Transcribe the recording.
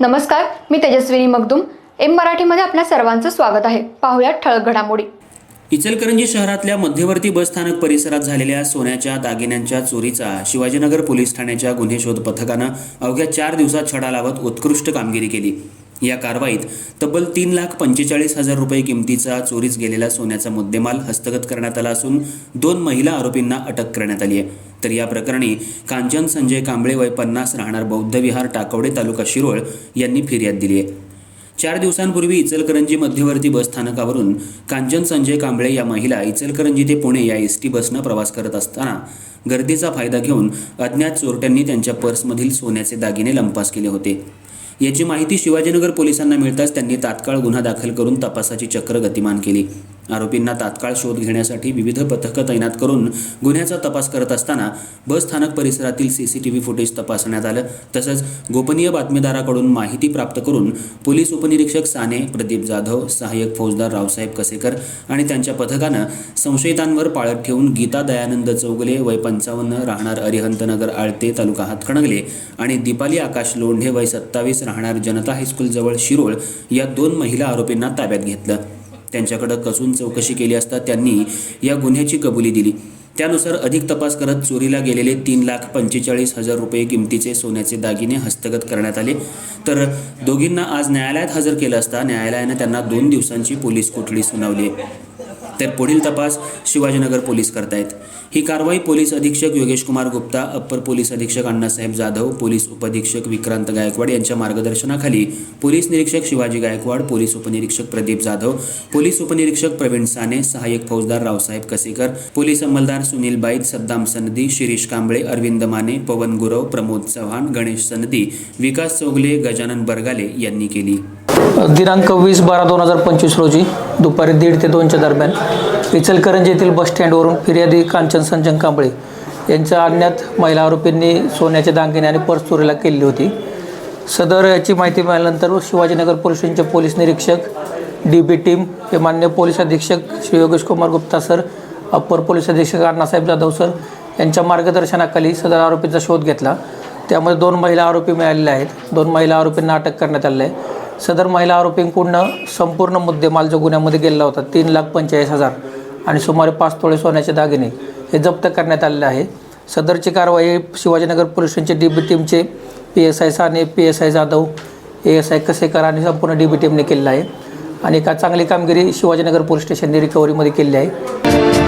नमस्कार मी तेजस्विनी मगदुम. एम मराठीमध्ये आपल्या सर्वांचं स्वागत आहे. पाहुयात ठळक घडामोडी. इचलकरंजी शहरातल्या मध्यवर्ती बसस्थानक परिसरात झालेल्या सोन्याच्या दागिन्यांच्या चोरीचा शिवाजीनगर पोलीस ठाण्याच्या गुन्हे शोध पथकानं अवघ्या चार दिवसात छडा लावत उत्कृष्ट कामगिरी केली. या कारवाईत तब्बल तीन लाख पंचेचाळीस हजार रुपये किमतीचा चोरीस गेलेला सोन्याचा मुद्देमाल हस्तगत करण्यात आला असून दोन महिला आरोपींना अटक करण्यात आली आहे. तर या प्रकरणी कांचन संजय कांबळे वय पन्नास राहणार बौद्ध विहार टाकवडे तालुका शिरोळ यांनी फिर्याद दिली आहे. चार दिवसांपूर्वी इचलकरंजी मध्यवर्ती बस स्थानकावरून कांचन संजय कांबळे या महिला इचलकरंजी ते पुणे या एस टी बसनं प्रवास करत असताना गर्दीचा फायदा घेऊन अज्ञात चोरट्यांनी त्यांच्या पर्समधील सोन्याचे दागिने लंपास केले होते. याची माहिती शिवाजीनगर पोलिसांना मिळताच त्यांनी तात्काळ गुन्हा दाखल करून तपासाची चक्र गतिमान केली. आरोपींना तात्काळ शोध घेण्यासाठी विविध पथकं तैनात करून गुन्ह्याचा तपास करत असताना बस स्थानक परिसरातील सीसीटीव्ही फुटेज तपासण्यात आलं. तसंच गोपनीय बातमीदाराकडून माहिती प्राप्त करून पोलीस उपनिरीक्षक साने प्रदीप जाधव सहाय्यक फौजदार रावसाहेब कसेकर आणि त्यांच्या पथकानं संशयितांवर पाळत ठेवून गीता दयानंद चौगले वय पंचावन्न राहणार अरिहंतनगर आळते तालुका हातकणगले आणि दीपाली आकाश लोंढे वय सत्तावीस राहणार जनता हायस्कूलजवळ शिरोळ या दोन महिला आरोपींना ताब्यात घेतलं. त्यांच्याकडं कसून चौकशी केली असता त्यांनी या गुन्ह्याची कबुली दिली. त्यानुसार अधिक तपास करत चोरीला गेलेले तीन लाख पंचेचाळीस हजार रुपये किमतीचे सोन्याचे दागिने हस्तगत करण्यात आले. तर दोघींना आज न्यायालयात हजर केलं असता न्यायालयानं त्यांना दोन दिवसांची पोलीस कोठडी सुनावली तर पुढील तपास शिवाजीनगर पोलीस करतायत. ही कारवाई पोलीस अधीक्षक योगेश कुमार गुप्ता अप्पर पोलीस अधीक्षक अण्णासाहेब जाधव पोलीस उपअधीक्षक विक्रांत गायकवाड यांच्या मार्गदर्शनाखाली पोलीस निरीक्षक शिवाजी गायकवाड पोलीस उपनिरीक्षक प्रदीप जाधव पोलीस उपनिरीक्षक प्रवीण साने सहाय्यक फौजदार रावसाहेब कसेकर पोलीस अंमलदार सुनील बाईत सद्दाम सनदी शिरीष कांबळे अरविंद माने पवन गुरव प्रमोद चव्हाण गणेश सनदी विकास चौगले गजानन बरगाले यांनी केली. दिनांक वीस बारा दोन हजार पंचवीस रोजी दुपारी दीड ते दोनच्या दरम्यान इचलकरंजी येथील बसस्टँडवरून फिर्यादी कांचन संजन कांबळे यांच्या अज्ञात महिला आरोपींनी सोन्याचे दागिने आणि पर्स चोरीला केली होती. सदर याची माहिती मिळाल्यानंतर शिवाजीनगर पोलीस स्टेशनचे पोलीस निरीक्षक डी बी टीम हे मान्य पोलीस अधीक्षक Shri Yogesh Kumar Gupta sir upper police अधीक्षक अण्णासाहेब जाधव सर यांच्या मार्गदर्शनाखाली सदर आरोपीचा शोध घेतला. त्यामध्ये दोन महिला आरोपी मिळालेले आहेत. दोन महिला आरोपींना अटक करण्यात आलेलं आहे. सदर महिला आरोपींकडून संपूर्ण मुद्देमाल जो गुन्ह्यामध्ये गेलेला होता. तीन लाख पंचेचाळीस हजार आणि सुमारे पाच तोळे सोन्याचे दागिने हे जप्त करण्यात आलेले आहे. सदरची कारवाई शिवाजीनगर पोलिसांचे डी बी टीमचे P S I Sane P S I Jadhav A S I Kasekar आणि संपूर्ण डी बी टीमने केलेलं आहे. आणि का चांगली कामगिरी शिवाजीनगर पोलीस स्टेशनने रिकव्हरीमध्ये केली आहे.